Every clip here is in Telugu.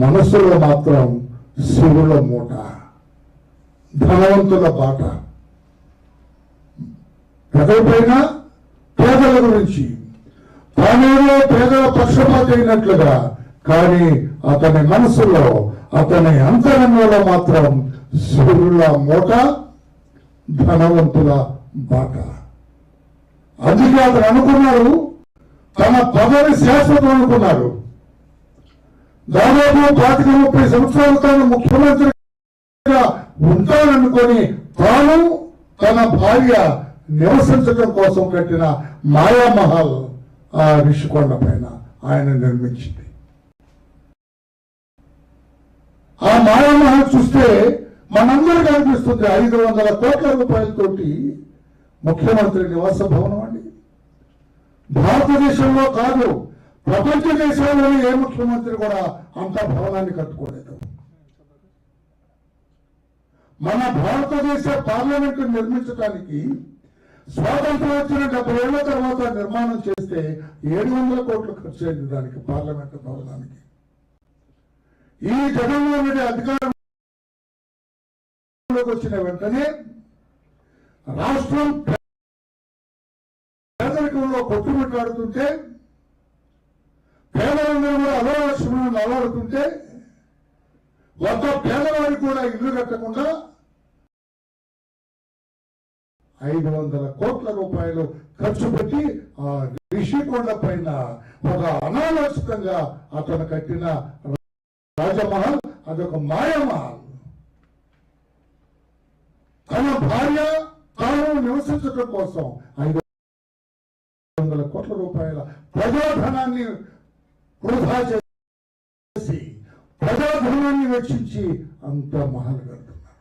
మనసులో మాత్రం శివుల మూట ధనవంతుల బాట. ఎక్కడిపోయినా పేదల గురించి తానేదో పేదల పక్షపాతి అయినట్లుగా కానీ అతని మనసులో అతని అంతరంగంలో మాత్రం శివుల మూట ధనవంతుల బాట. అందుకే అతను అనుకున్నాడు తన పదవి శాశ్వతం అనుకున్నాడు. దాదాపు పాతిక ముప్పై సంవత్సరాలు తాను ముఖ్యమంత్రిగా ఉంటాననుకొని తాను తన భార్య నివసించడం కోసం కట్టిన మాయామహల్ ఆ రిషికొండ పైన ఆయన నిర్మించింది. ఆ మాయామహల్ చూస్తే మనందరికీ అనిపిస్తుంది ఐదు వందల కోట్ల రూపాయలతోటి ముఖ్యమంత్రి నివాస భవనం అండి. భారతదేశంలో కాదు ప్రపంచ దేశాల్లో ఏ ముఖ్యమంత్రి కూడా అంత భవనాన్ని కట్టుకోలేదు. మన భారతదేశ పార్లమెంటు నిర్మించడానికి స్వాతంత్రం వచ్చిన డెబ్బై ఏళ్ళ తర్వాత నిర్మాణం చేస్తే ఏడు వందల కోట్లు ఖర్చు అయింది దానికి పార్లమెంటు భవనానికి. ఈ జగన్మోహన్ రెడ్డి అధికారంలోకి వచ్చిన వెంటనే రాష్ట్రం పేదరికంలో కొట్టుమిట్టాడుతుంటే పేదలందరూ కూడా అలవాల్సిన అలవాడుతుంటే ఒక్క పేదవాడికి కూడా ఇల్లు కట్టకుండా ఐదు వందల కోట్ల రూపాయలు ఖర్చు పెట్టి ఆ రిషికొండ పైన ఒక అనాలోచితంగా అతను కట్టిన రాజమహల్ అదొక మాయమహల్. తన భార్య తాను నివసించడం కోసం ఐదు వందల కోట్ల రూపాయల ప్రజాధనాన్ని వృధా చేసి ప్రజాధనాన్ని వెచ్చించి అంత మహల్ కడుతున్నారు.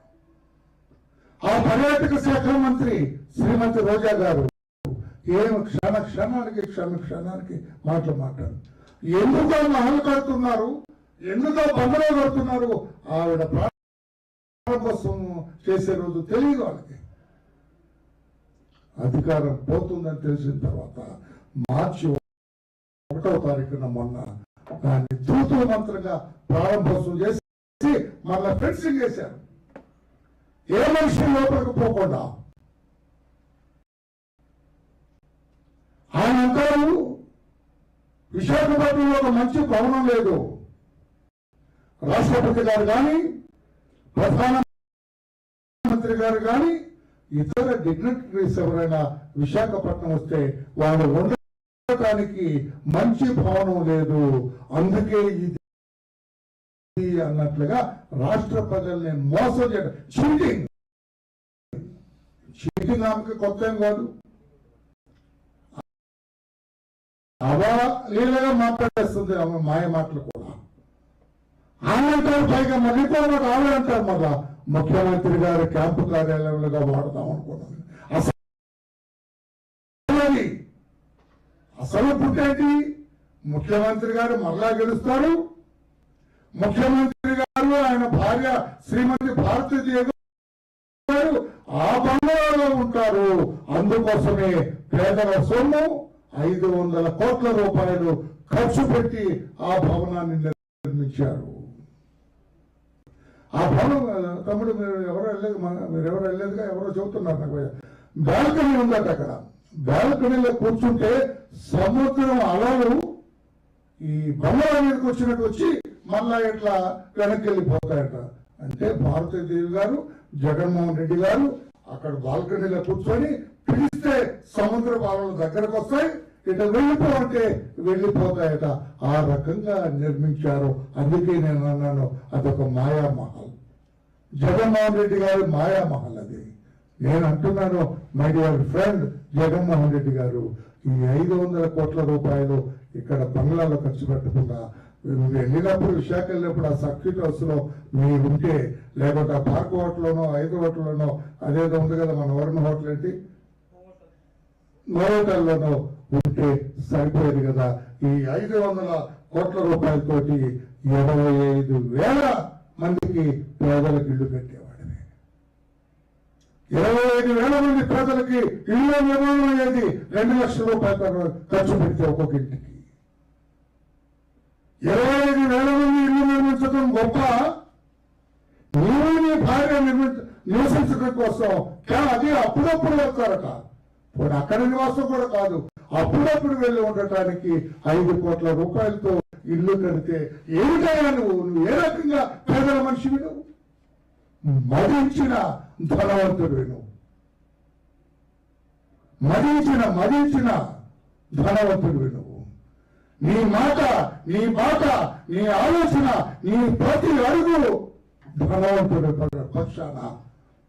ఆ పర్యాటక శాఖ మంత్రి శ్రీమతి రోజా గారు ఏం క్షణ క్షణానికి క్షణ క్షణానికి మాటలు మాట్లాడు. ఎందుకు మహలు మహల్ కడుతున్నారు? ఎందుకు బంగళా కడుతున్నారు? ఆవిడ ప్రాణం కోసం చేసే రోజు తెలియదు వాళ్ళకి. అధికారం పోతుందని తెలిసిన తర్వాత మార్చి ఒకటో తారీఖున మొన్న దాన్ని తూతు మంత్రంగా ప్రారంభోత్సవం చేసి మళ్ళీ ఫెన్సింగ్ చేశారు. ఏ మనిషి లోపలికి పోకుండా? ఆయన అంటారు విశాఖపట్నంలో ఒక మంచి భవనం లేదు. రాష్ట్రపతి గారు కానీ ప్రధానమంత్రి గారు కానీ ఇతర డిగ్నిటరీస్ ఎవరైనా విశాఖపట్నం వస్తే వాళ్ళు దానికి మంచి భావనం లేదు. అందుకే ఇది అన్నట్లుగా రాష్ట్ర ప్రజల్ని మోసం చేయడం చీటింగ్. చీటింగ్ ఆమెకి కొత్త ఏం కాదు. అవలీలగా మాట్లాడేస్తుంది ఆమె మాయ మాటలు కూడా. ఆమె అంటారు పైగా మళ్ళీ ఆమె అంటారు మళ్ళా. ముఖ్యమంత్రి గారు క్యాంపు కార్యాలయంలో వాడదాం అనుకున్నాను. అసలు అసలు పుట్టేటి ముఖ్యమంత్రి గారు మరలా గెలుస్తారు. ముఖ్యమంత్రి గారు ఆయన భార్య శ్రీమతి భారతీదేవి గారు ఆ బంగారంలో ఉంటారు. అందుకోసమే పేదల సొమ్ము ఐదు వందల కోట్ల రూపాయలు ఖర్చు పెట్టి ఆ భవనాన్ని నిర్మించారు. ఆ భవనం తమ్ముడు మీరు ఎవరు వెళ్ళలేదు మీరు ఎవరు వెళ్ళలేదుగా? ఎవరో చెబుతున్నారు నాకు బాల్కనీ ఉందట అక్కడ. బాల్కనీలో కూర్చుంటే సముద్రం అలలు ఈ బంగాళా మీదకి వచ్చినట్టు వచ్చి మళ్ళా ఇట్లా వెనక్కి వెళ్ళిపోతాయట అంటే భారతీదేవి గారు జగన్మోహన్ రెడ్డి గారు అక్కడ బాల్కనీలో కూర్చొని పిలిస్తే సముద్ర బాలలు దగ్గరకు వస్తాయి ఇటు వెళ్ళిపోవంటే వెళ్ళిపోతాయట. ఆ రకంగా నిర్మించారు. అందుకే నేను అన్నాను అదొక మాయామహల్. జగన్మోహన్ రెడ్డి గారి మాయామహల్ అది. నేను అంటున్నాను my dear friend Jaganmohan Reddy గారు ఈ ఐదు వందల కోట్ల రూపాయలు ఇక్కడ బంగ్లాలో ఖర్చు పెట్టకుండా మీరు వెళ్ళినప్పుడు విశాఖ వెళ్ళినప్పుడు ఆ సర్క్యూట్ హౌస్లో మీరు ఉంటే లేకపోతే ఆ పార్క్ హోటల్లోనో ఐదు హోటల్లోనో అదేదో ఉంది కదా మన వరుణ హోటల్ ఏంటి? హోటల్లోనో ఉంటే సరిపోయేది కదా. ఈ ఐదు వందల కోట్ల రూపాయలతోటి ఇరవై ఐదు వేల మందికి పేదలకు ఇల్లు కట్టేవాడిని ఇరవై ఐదు వేల మంది పేదలకి ఇల్లు నిర్మాణం అయ్యేది రెండు లక్షల రూపాయలు ఖర్చు పెడితే ఒక్కొక్క ఇంటికి. ఇరవై ఐదు వేల మంది ఇల్లు నిర్మించడం గొప్ప. నీవు నీ భార్య నిర్మించ నివసించడం కోసం అదే అది అప్పుడప్పుడు వస్తారట ఇప్పుడు అక్కడ నివాసం కూడా కాదు. అప్పుడప్పుడు వెళ్ళి ఉండటానికి ఐదు కోట్ల రూపాయలతో ఇల్లు కడితే ఏమిటయ్యా నువ్వు? నువ్వు ఏ రకంగా పేదల మనిషి నువ్వు? మరించిన ధనవంతుడు నువ్వు మరించిన ధనవంతుడు ధనవంతుడివి నువ్వు నీ మాట నీ మాట నీ ఆలోచన నీ ప్రతి అడుగు ధనవంతుడు పక్షాన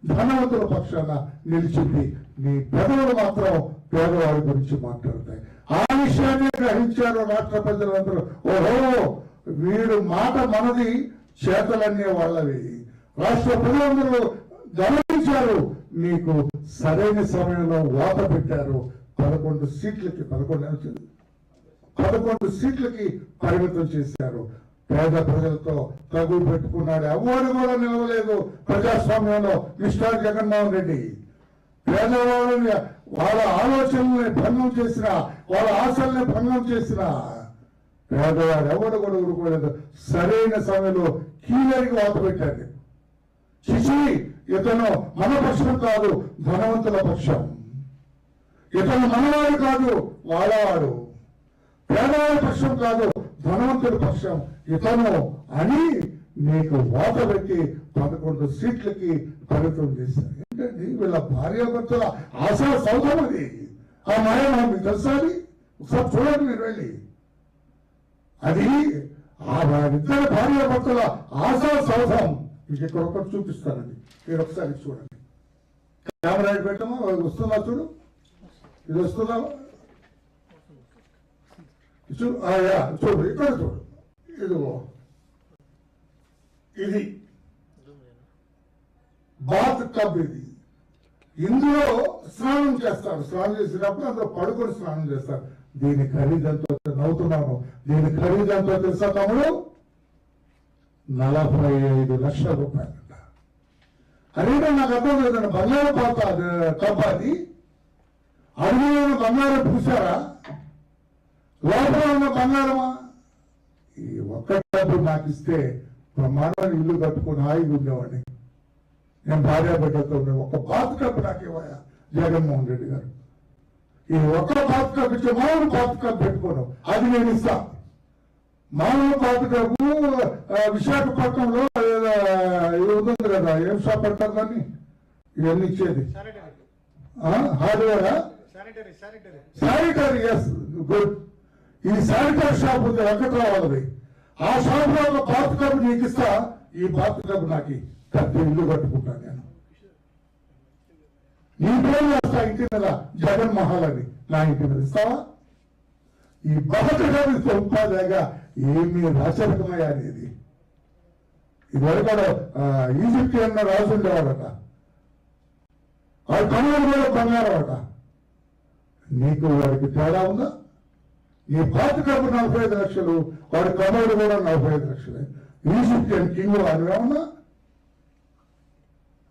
ధనవంతుల పక్షాన నిలిచింది. నీ పెదవులు మాత్రం పేదవాడి గురించి మాట్లాడతాయి. ఆ విషయాన్ని గ్రహించారు రాష్ట్ర ప్రజలందరూ. ఓహో వీడు మాట మనది చేతలన్నీ వాళ్ళవి. రాష్ట్ర ప్రజలందరూ గమనించారు. మీకు సరైన సమయంలో వాత పెట్టారు. పదకొండు సీట్లకి పదకొండు పదకొండు సీట్లకి పరిమితం చేశారు. పేద ప్రజలతో తగు పెట్టుకున్నాడు. ఎవరు కూడా నిలవలేదు ప్రజాస్వామ్యంలో మిస్టర్ జగన్మోహన్ రెడ్డి. పేదవాళ్ళని వాళ్ళ ఆలోచనల్ని భంగం చేసిన వాళ్ళ ఆశల్ని భంగం చేసిన పేదవాడు ఎవడు కూడా ఊరుకోలేదు. సరైన సమయంలో కీలరికి వాత పెట్టాడు. చిచి ఇతను మన పక్షం కాదు ధనవంతుల పక్షం. ఇతను మనవాడు కాదు వాళ్ళవాడు పేదవాడి పక్షం కాదు ధనవంతుడి పక్షం. ఇతను అని నీకు వాత పెట్టి పదకొండు సీట్లకి పరిమితం చేశారు ఏంటండి వీళ్ళ భార్యాభర్తల ఆశా సౌధం అది. ఆ మాయ మీకు తెలుసా ఒకసారి చూడండి మీరు వెళ్ళి. అది ఆ ఇద్దరు భార్యాభర్తల ఆశా సౌధం మీకు ఇక్కడ ఒకటి చూపిస్తానండి. మీరు ఒకసారి చూడండి. కెమెరా పెట్టమో పెట్టమా? వస్తుందా చూడు? ఇది వస్తుందా? చూడు ఆ, యా, చూడు ఇక్కడ చూడు. ఇదిగో. ఇది. బాత్ టబ్ ఇది. ఇందులో స్నానం చేస్తారు. స్నానం చేసేటప్పుడు అందులో పడుకొని స్నానం చేస్తారు. దీని ఖరీదంతో నవ్వుతున్నాను దీని ఖరీదంతో తెలుసా తమ్ముడు? నలభై ఐదు లక్షల రూపాయలంట. అదేంటో నాకు అర్థం లేదండి బంగారం పాత టబ్ అది. అడుగులో బంగారం పూసారా లోపల ఉన్న బంగారమా? ఈ ఒక్క డబ్బు నాకు ఇస్తే బ్రహ్మాండాన్ని ఇల్లు కట్టుకుని హాయిగా ఉండేవాడిని. నేను భార్య బిడ్డతో ఉండే ఒక బాత్ కప్పు నాకు ఇవ్వయా జగన్మోహన్ రెడ్డి గారు. ఈ ఒక్క బాత్ కప్పు ఇచ్చే మామూలు బాత్ కప్పు పెట్టుకోను. అది నేను ఇస్తాను మామూలు బాత్ కప్ విశాఖపట్నంలో ఉంటుంది కదా ఏం షాప్ పెడతారు దాన్ని? ఇవన్నీ ఇచ్చేది. హార్డ్వేరా? శానిటరీ ఎస్ గుడ్ ఈ శానిటరీ షాప్ ఉంది వెంకట్రావు ఆ షాప్లో బాత్ కప్ నీకు ఇస్తా ఈ బాత్ నాకు. పెద్ద ఇల్లు కట్టుకుంటాను నేను. నీ పేరు వేస్తా ఇంటి మీద జగన్ మహల్ అని. నా ఇంటి మీద ఇస్తావా? ఈ బాత్ కప్ సంపాదగా ఏమి రాచరికమయ్యా అనేది. ఇదివరకు అన్న రాజు ఉండేవాడట. వాడి కనుగోలు కూడా బంగారం అట నీకు వాడికి తేడా ఉందా? నీ పాత కబు నలభై ఐదు లక్షలు వాడి కబోర్డు కూడా నలభై ఐదు లక్షలే. ఈజిప్టియన్ కింగ్ అని ఉన్నా?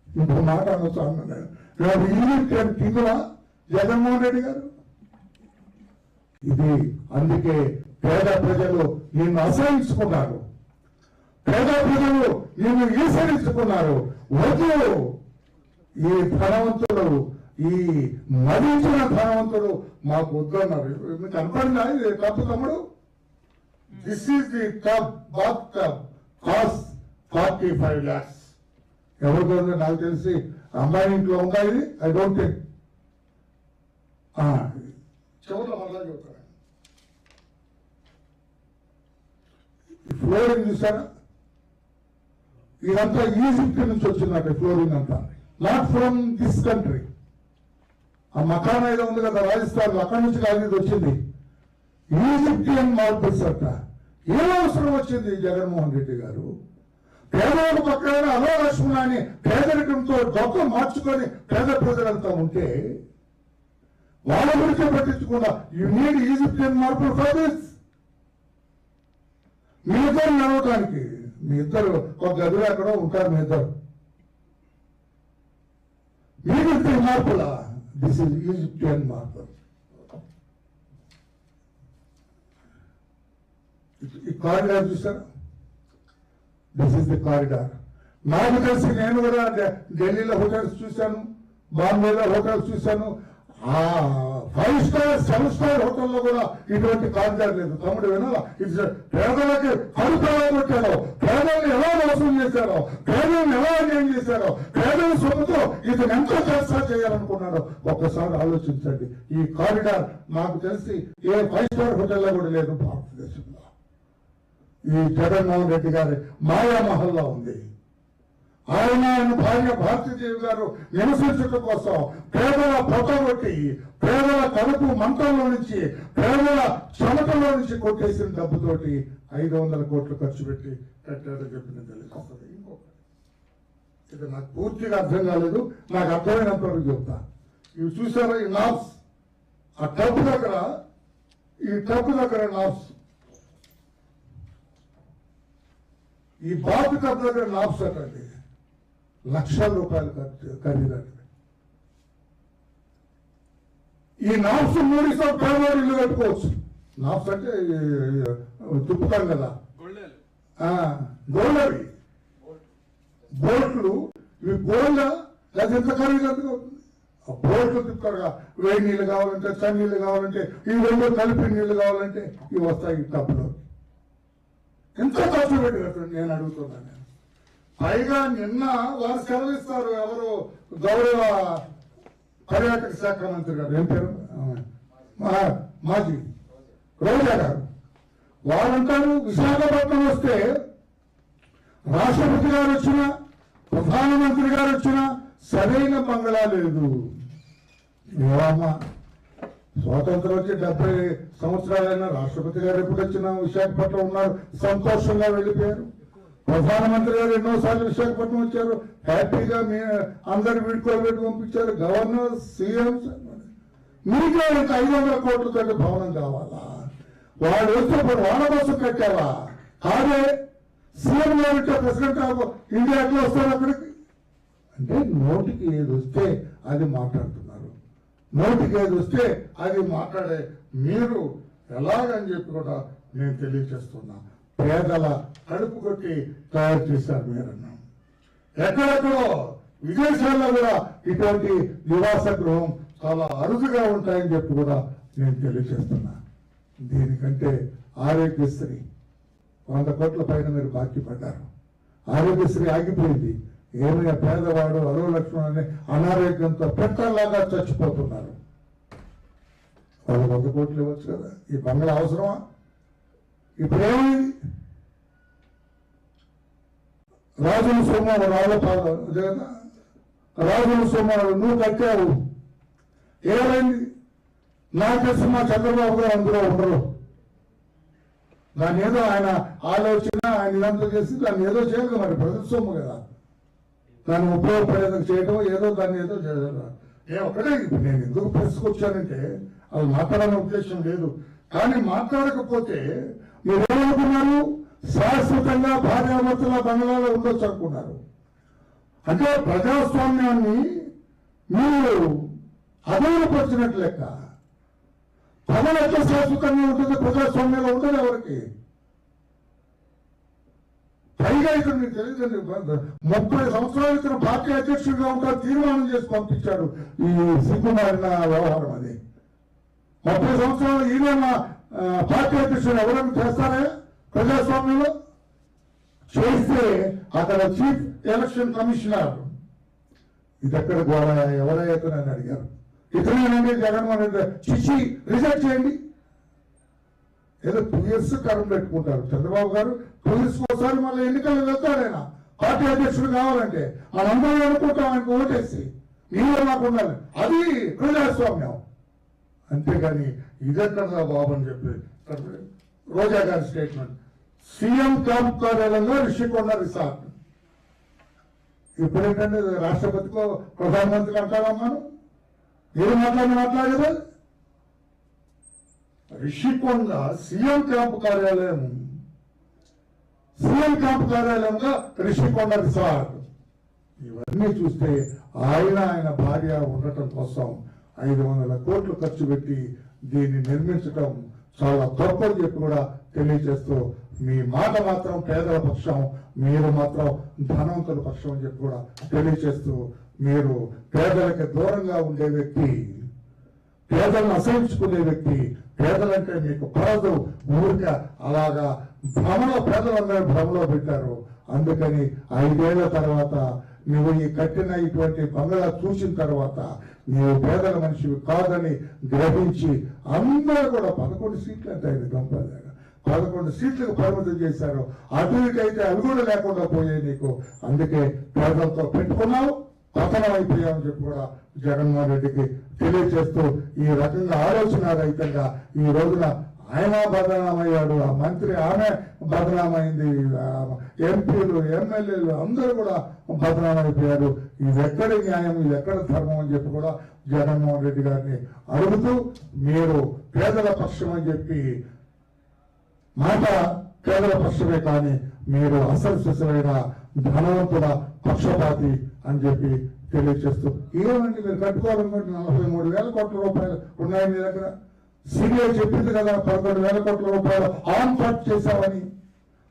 ఇంకో మాట అనొచ్చు అన్నా నేను వాడు ఈజిప్టియన్ కింగ్లా జగన్మోహన్ రెడ్డి గారు? ఇది అందుకే పేద ప్రజలు నిన్ను ఆశ్రయించుకున్నారు. పేద ప్రజలు నిన్ను ఈసరించుకున్నారు వద్దు ఈ ధనవంతుడు ఈ మరించిన ధనవంతుడు మాకు వద్దన్నారు మీకు కనపడిందా? ఇది తప్పు తమ్ముడు. This is the tub bath tub cost forty five lakhs ఎవరితో నాకు తెలిసి అమ్మాయి ఇంట్లో ఉందా ఇది? ఐ డోంట్ థింక్ చెవుల్లో మళ్ళా చెబుతాను ఈ ఫ్లోరింగ్ చూసారా ఇదంతా ఈజిప్ట్ నుంచి వచ్చిందంట ఫ్లోరింగ్ అంతా. నాట్ ఫ్రమ్ దిస్ కంట్రీ ఆ మకాన్ ఏదో ఉంది కదా రాజస్థాన్ అక్కడి నుంచి కాదు ఇది వచ్చింది. ఈజిప్టియన్ మార్బుల్స్ అంట ఏం అవసరం వచ్చింది జగన్మోహన్ రెడ్డి గారు? పేదవాళ్ళ పక్కన అలో పేదరికంతో గొప్ప మార్చుకొని పేద ప్రజలంతా ఉంటే వాళ్ళ గురించి పట్టించకుండా you need Egyptian marble for this మీ ఇద్దరు నడవటానికి. మీ ఇద్దరు ఒక గదిలో ఎక్కడో ఉంటారు మీ ఇద్దరు. మీకు మార్పులా? దిస్ ఇస్ ఈజిప్టియన్ మార్బుల్ ఈ కారిడార్ చూసారా? దిస్ ఇస్ ది కారిడార్ నాకు తెలిసి నేను కూడా ఢిల్లీలో హోటల్స్ చూశాను బాంబేలో హోటల్స్ చూశాను ఫైవ్ స్టార్ సెవెన్ స్టార్ హోటల్లో కూడా ఇటువంటి కారిడార్ లేదు. తమ్ముడు వినాలా? ఇది పేదలకి కడుపు ఎలా కొట్టారో పేదల్ని ఎలా మోసం చేశారో? పేదల్ని ఎలా అన్యాయం చేశారో? పేదల సొమ్ముతో ఇతను ఎంతో చేస్తా చేయాలనుకున్నారో ఒక్కసారి ఆలోచించండి. ఈ కారిడార్ నాకు తెలిసి ఏ ఫైవ్ స్టార్ హోటల్లో కూడా లేదు భారతదేశంలో. ఈ జగన్మోహన్ రెడ్డి గారి మాయామహల్లో ఉంది. ఆయన ఆయన భార్య భారతీదేవి గారు నివసించడం కోసం పేదల పొట్టగొట్టి పేదల కడుపు మంటల్లో నుంచి పేదల చెమటలో నుంచి కొట్టేసిన డబ్బుతోటి ఐదు వందల కోట్లు ఖర్చు పెట్టి కట్టాడని చెప్పిన తెలుస్తుంది ఇంకొకటి. ఇది నాకు పూర్తిగా అర్థం కాలేదు నాకు అర్థమైనంత వరకు చెప్తా. ఇవి చూసారా ఈ నాబ్స్ ఆ టబ్ దగ్గర ఈ టబ్ దగ్గర నాబ్స్ ఈ బాబు టబ్ దగ్గర నాబ్స్ అటండి. లక్షల రూపాయలు ఖర్చు ఖరీదండి ఈ నాబ్స్ మూడితో పేదవాడు ఇల్లు కట్టుకోవచ్చు. నాబ్స్ అంటే తిప్పుతాం కదా. ఆ, గోల్డవి. బోట్లు ఇవి గోల్డ్ అది ఎంత ఖరీదు అవుతుంది? ఆ బోట్లు తిప్పుతారుగా వేడి నీళ్ళు కావాలంటే చల్ల నీళ్ళు కావాలంటే ఈ రెండు కలిపి నీళ్ళు కావాలంటే ఇవి వస్తాయి ఈ టబ్లో. ఎంత ఖర్చు పెట్టి నేను అడుగుతున్నాను నేను. పైగా నిన్న వారు సెలవిస్తారు ఎవరు? గౌరవ పర్యాటక శాఖ మంత్రి గారు. ఏం పేరు? మాజీ రోజా గారు. వారంటారు విశాఖపట్నం వస్తే రాష్ట్రపతి గారు వచ్చినా ప్రధానమంత్రి గారు వచ్చినా సరైన బంగళా లేదు. ఏమమ్మా? స్వాతంత్రం వచ్చి డెబ్బై సంవత్సరాలైనా రాష్ట్రపతి గారు ఎప్పుడు వచ్చినా విశాఖపట్నం ఉన్నారు. సంతోషంగా వెళ్ళిపోయారు. ప్రధానమంత్రి గారు ఎన్నోసార్లు విశాఖపట్నం వచ్చారు. హ్యాపీగా మీ అందరు వీడుకోబెట్టి పంపించారు. గవర్నర్ సీఎం మీకే ఇంత ఐదు వందల కోట్లతో భవనం కావాలా? వాడు వస్తే వాళ్ళ కోసం కట్టావా కాదే సీఎం గారు ప్రెసిడెంట్ ఆఫ్ ఇండియా ఎట్లా వస్తారు అక్కడికి? అంటే నోటికి ఏది వస్తే అది మాట్లాడుతున్నారు. నోటికి ఏది వస్తే అది మాట్లాడే మీరు ఎలాగని చెప్పి కూడా నేను తెలియజేస్తున్నాను పేదల కడుపు కొట్టి తయారు చేశారు మీరన్నా. ఎక్కడెక్కడో విదేశాల్లో కూడా ఇటువంటి నివాస గృహం చాలా అరుదుగా ఉంటాయని చెప్పి కూడా నేను తెలియజేస్తున్నా. దీనికంటే ఆరోగ్యశ్రీ వంద కోట్ల పైన మీరు బాకీ పడ్డారు ఆరోగ్యశ్రీ ఆగిపోయింది. ఏమైనా పేదవాడు అరువు లక్షణం అనే అనారోగ్యంతో పెట్టలాగా చచ్చిపోతున్నారు. వాళ్ళు వంద కోట్లు ఇవ్వచ్చు కదా? ఈ బంగ్లా అవసరమా? ఇప్పుడు ఏమైంది రాజుల సొమ్ము రాళ్ళ రాజుల సొమ్ము నువ్వు కట్టావు. ఏమైంది? నా తెలిసి మా చంద్రబాబు గారు అందులో ఉండరు. దాన్ని ఏదో ఆయన ఆలోచన ఆయన ఇదంతా చేసి దాన్ని ఏదో చేయాలి మరి ప్రజల కదా. దాన్ని ఉపయోగపడేందుకు చేయడం ఏదో దాన్ని ఏదో చేయాలి. ఏ ఒకటే ఇప్పుడు నేను ఎందుకు ప్రెస్కి వచ్చానంటే అది మాట్లాడాలనే ఉద్దేశం లేదు. కానీ మాట్లాడకపోతే మీరు ఏమనుకున్నారు శాశ్వతంగా భార్యాభర్తల బంగ్లాలో ఉండొచ్చు అనుకున్నారు. అంటే ప్రజాస్వామ్యాన్ని మీరు అధోనపరిచినట్లు లెక్క. పదవి ఎట్లా శాశ్వతంగా ఉంటుంది ప్రజాస్వామ్యంలో ఉంటుంది ఎవరికి? పైగా ఇక్కడ మీకు తెలియదండి ముప్పై సంవత్సరాల క్రితం పార్టీ అధ్యక్షుడిగా ఉంటారు తీర్మానం చేసి పంపించాడు ఈ సిగ్గుమారిన వ్యవహారం అది. ముప్పై సంవత్సరాలు ఈయన పార్టీ అధ్యక్షుడు ఎవరైనా చేస్తారా? ప్రజాస్వామ్యంలో? చేస్తే అక్కడ చీఫ్ ఎలక్షన్ కమిషనర్ ఇది ఎక్కడ గోడ ఎవరైతే నన్ను అడిగారు? ఇతనేనండి జగన్మోహన్ రెడ్డి చిచ్చి రిజెక్ట్ చేయండి. ఏదో టూ ఇయర్స్ టర్మ్ పెట్టుకుంటారు. చంద్రబాబు గారు టూ ఇయర్స్ ఒకసారి మళ్ళీ ఎన్నికలు వెళ్తాడు ఆయన. పార్టీ అధ్యక్షుడు కావాలంటే వాళ్ళందరూ అనుకుంటాం ఆయనకు ఓటేసి. నీళ్ళు నాకు ఉండాలి. అది ప్రజాస్వామ్యం. అంతేగాని ఇదెక్కడ బాబు అని చెప్పి రోజా గారి స్టేట్మెంట్ సీఎం క్యాంప్ కార్యాలయంలో రిషికొండ రిసార్ట్. ఇప్పుడు ఏంటంటే రాష్ట్రపతికో ప్రధానమంత్రికి అంటారమ్మాను మీరు మాట్లాడి మాట్లాడేదా? రిషికొండ సీఎం క్యాంపు కార్యాలయం సీఎం క్యాంపు కార్యాలయంగా రిషికొండ రిసార్ట్. ఇవన్నీ చూస్తే ఆయన ఆయన భార్య ఉండటం కోసం ఐదు వందల కోట్లు ఖర్చు పెట్టి దీన్ని నిర్మించడం చాలా గొప్పది చెప్పి కూడా తెలియజేస్తూ మీ మాట మాత్రం పేదల పక్షం మీరు మాత్రం ధనవంతుల పక్షం అని చెప్పి కూడా తెలియజేస్తూ మీరు పేదలకి దూరంగా ఉండే వ్యక్తి పేదలను అసహించుకునే వ్యక్తి పేదలంటే మీకు పడదు ఊరిక అలాగా భ్రమలో పేదలందరూ భ్రమలో పెట్టారు. అందుకని ఐదేళ్ళ తర్వాత నువ్వు ఈ కట్టిన ఇటువంటి బంగ్లా చూసిన తర్వాత నీవు పేదల మనిషివి కాదని గ్రహించి అందరూ కూడా పదకొండు సీట్లు అంటే ఆయన గంపలేక పదకొండు సీట్లకు పరిమితం చేశారు. అటు ఇటైతే అవి కూడా లేకుండా పోయాయి నీకు. అందుకే పేదలతో పెట్టుకున్నావు పతనం అయిపోయామని చెప్పి కూడా జగన్మోహన్ రెడ్డికి తెలియజేస్తూ ఈ రకంగా ఆలోచన రహితంగా ఈ రోజున ఆయన బదనామయ్యాడు. ఆ మంత్రి ఆమె బదనామైంది. ఎంపీలు ఎమ్మెల్యేలు అందరూ కూడా బదనామైపోయారు. ఇది ఎక్కడ న్యాయం ఇది ఎక్కడ ధర్మం అని చెప్పి కూడా జగన్మోహన్ రెడ్డి గారిని అడుగుతూ మీరు పేదల పక్షం అని చెప్పి మాట పేదల పక్షమే కానీ మీరు అసలు శిశువైన ధనవంతుల పక్షపాతి అని చెప్పి తెలియజేస్తూ. ఏమండి మీరు కట్టుకోవాలనుకుంటే నలభై మూడు వేల కోట్ల రూపాయలు ఉన్నాయి మీ దగ్గర. సిబిఐ చెప్పింది కదా పదకొండు వేల కోట్ల రూపాయలు ఆన్ ఫండ్ చేశామని.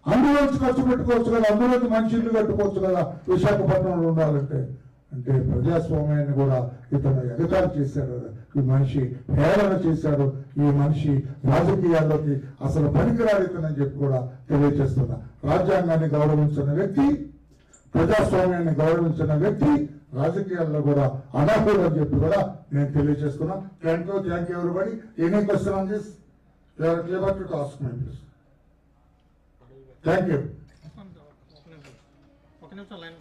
అందులోంచి ఖర్చు పెట్టుకోవచ్చు కదా అందులోంచి మంచి ఇల్లు కట్టుకోవచ్చు కదా విశాఖపట్నంలో ఉండాలంటే. అంటే ప్రజాస్వామ్యాన్ని కూడా ఇతను ఎగతాలు చేశాడు ఈ మనిషి హేళన చేశాడు. ఈ మనిషి రాజకీయాల్లోకి అసలు పనికిరాడు ఇతనని చెప్పి కూడా తెలియజేస్తున్నా. రాజ్యాంగాన్ని గౌరవించిన వ్యక్తి ప్రజాస్వామ్యాన్ని గౌరవించిన వ్యక్తి రాజకీయాల్లో కూడా అనర్హుడు అని చెప్పి కూడా నేను తెలియజేస్తున్నా. Thank you thank you everybody any question on this you're clear to task my please thank you ఒక నిమిషం లైన్